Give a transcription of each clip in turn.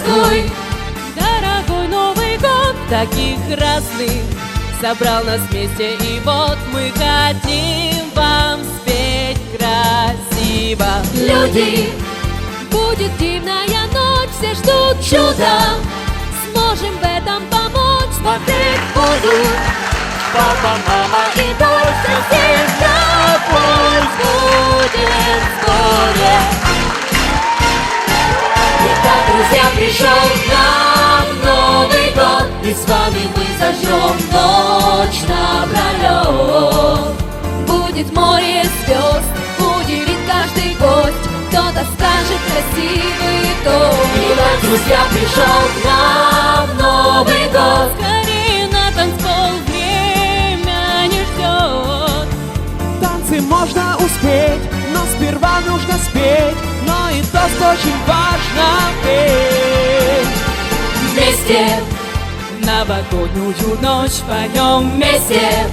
здравствуй! Дорогой Новый год, таких разных. Собрал нас вместе, и вот мы хотим вам спеть красиво. Люди, Будет дивная ночь, все ждут чуда. Сможем в этом помочь, смотреть будут. Папа, мама И дождь совсем на друзья, пришел к нам Новый год И с вами мы зажжем ночь напролет Будет море звезд, удивит каждый гость Кто-то скажет красивый Итак, тост друзья, пришел к нам Новый год. Скорее на танцпол, время не ждет Танцы можно успеть, но сперва нужно спеть. Но и тост очень важно петь Вместе, Новогоднюю ночь поем вместе.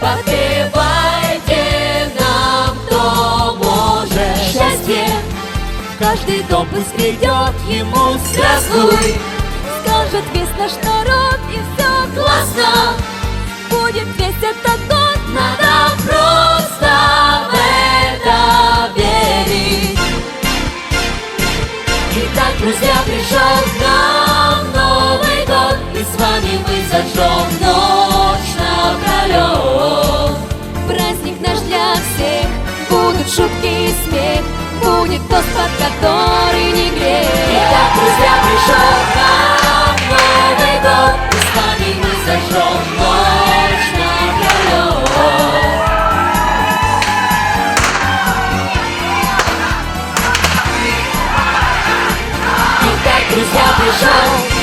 Подпевайте нам, кто может Счастье. Каждый дом пусть придет ему Здравствуй, Скажет весь наш народ и все классно. Будет весь этот год Надо просто Итак, друзья, пришел к нам Новый год. И с вами мы зажжем ночь напролет Праздник наш для всех Будут шутки и смех Будет тост, под Друзья, пришел